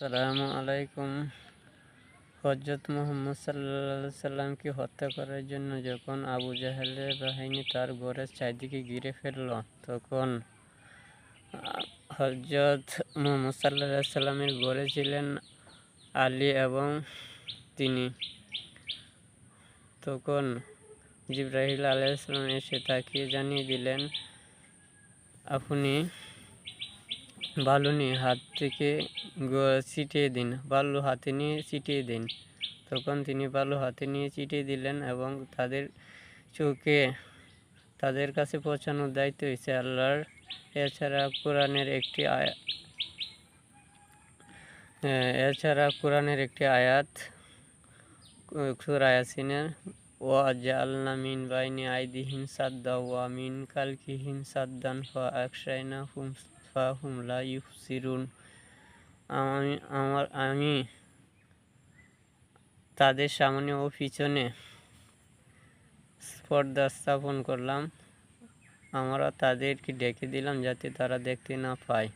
সালামু আলাইকুম। হজরত মোহাম্মদ সাল্লা সাল্লামকে হত্যা করার জন্য যখন আবু জাহেলের বাহিনী তার ঘরের চারদিকে ঘিরে ফেলল, তখন হজরত মোহাম্মদ সাল্লা সাল্লামের ঘরে ছিলেন আলী এবং তিনি। তখন জিব্রাহিল আলাইসালাম এসে তাকে জানিয়ে দিলেন, আপনি বালু নিয়ে হাত থেকে ছিটিয়ে দিন, বালু হাতে নিয়ে ছিটিয়ে দিন। তখন তিনি বালু হাতে নিয়ে ছিটিয়ে দিলেন এবং তাদের চোখে, তাদের কাছে পৌঁছানোর দায়িত্ব হয়েছে আল্লাহর। এছাড়া কোরআনের একটি এছাড়া কোরআনের একটি আয়াত, সুরা ইয়াসিনের ওয়া জাআলনা মিন বাইনি আইদিহিম সাদ্দা ওয়া মিন কালকিহিম সাদ্দান ফা আকশাইনাহুম ফাহুম লা ইউবসিরুন আমি, আমার, আমি তাদের সামনে ও পিছনে পর্দা স্থাপন করলাম। আমরা তাদেরকে ডেকে দিলাম যাতে তারা দেখতে না পায়।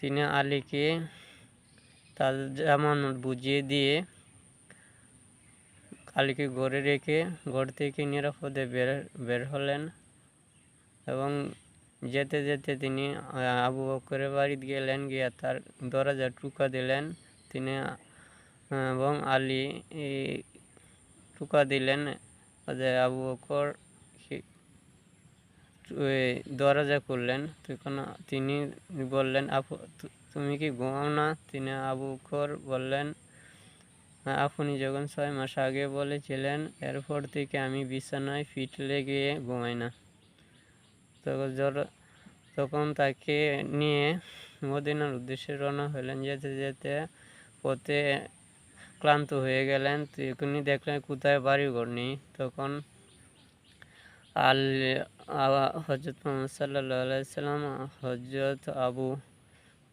তিনি আলীকে তাদের যেমন বুঝিয়ে দিয়ে আলীকে গড়ে রেখে ঘর থেকে নিরাপদে বের বের হলেন এবং যেতে যেতে তিনি আবু বকরের বাড়িতে গেলেন গিয়ে তার দরজা টুকা দিলেন। তিনি এবং আলী টুকা দিলেন। যে আবু বকর দরজা করলেন তখন তিনি বললেন আপু তুমি কি ঘুমাও না? তিনি আবু বকর বললেন "হ্যাঁ, আপনি যখন ছয় মাস আগে বলেছিলেন এরপর থেকে আমি বিছানায় ফিট লেগে ঘুমাই না। তখন তাকে নিয়ে মদিনার উদ্দেশ্যে রওনা হলেন। যেতে যেতে পথে ক্লান্ত হয়ে গেলেন। তখনই দেখলেন কোথায় বাড়ি ঘর নেই। তখন আল হজরত মোহাম্মদ সাল্লাহ সাল্লাম হজরত আবু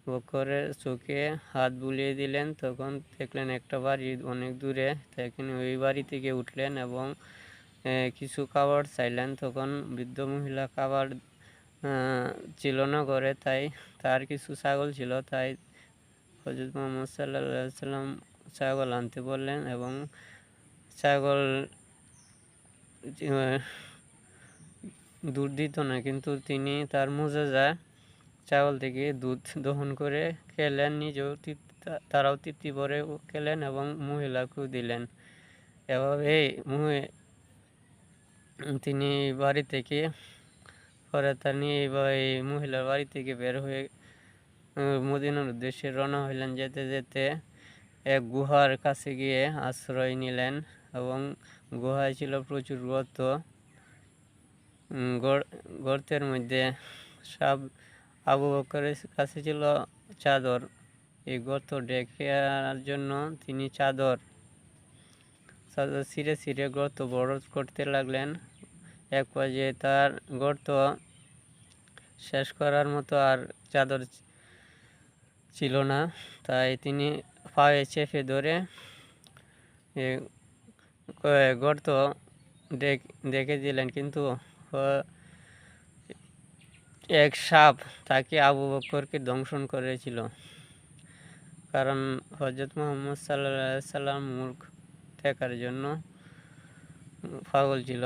বকরের চোখে হাত বুলিয়ে দিলেন। তখন দেখলেন একটা বাড়ি অনেক দূরে। তখন ওই বাড়ি থেকে উঠলেন এবং কিছু খাবার চাইলেন তখন বৃদ্ধ মহিলা খাবার ছিল না ঘরে, তাই তার কিছু ছাগল ছিল, তাই হজরত মোহাম্মদ সাল্লাম ছাগল আনতে বললেন এবং ছাগল দুধ দিত না, কিন্তু তিনি তার মোজাজা চাউল থেকে দুধ দহন করে খেলেন, নিজেও তারাও তৃপ্তি ভরে খেলেন এবং মহিলাকেও দিলেন। এভাবে তিনি বাড়ি থেকে পরে তিনি এই মহিলার বাড়ি থেকে বের হয়ে মদিনার উদ্দেশ্যে রওনা হইলেন। যেতে যেতে এক গুহার কাছে গিয়ে আশ্রয় নিলেন এবং গুহায় ছিল প্রচুর গর্ত। গর্তের মধ্যে সব আবু বকরের কাছে ছিল চাদর। এই গর্ত ডেকে ডেকার জন্য তিনি চাদর চাদর ছিঁড়ে ছিঁড়ে গর্ত বড় করতে লাগলেন। এক পর্যায়ে তার গর্ত শেষ করার মতো আর চাদর ছিল না। তাই তিনি পায়ে চেপে ধরে গর্ত দেখ- দিলেন, কিন্তু এক সাপ তাকে আবু বকরকে দংশন করেছিল। কারণ হজরত মোহাম্মদ সাল্লাহ সাল্লাম মূর্খ দেখার জন্য পাগল ছিল।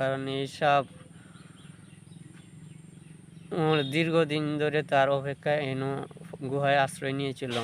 কারণ এই সাপ দীর্ঘদিন ধরে তার অপেক্ষায় এনো গুহায় আশ্রয় নিয়েছিল।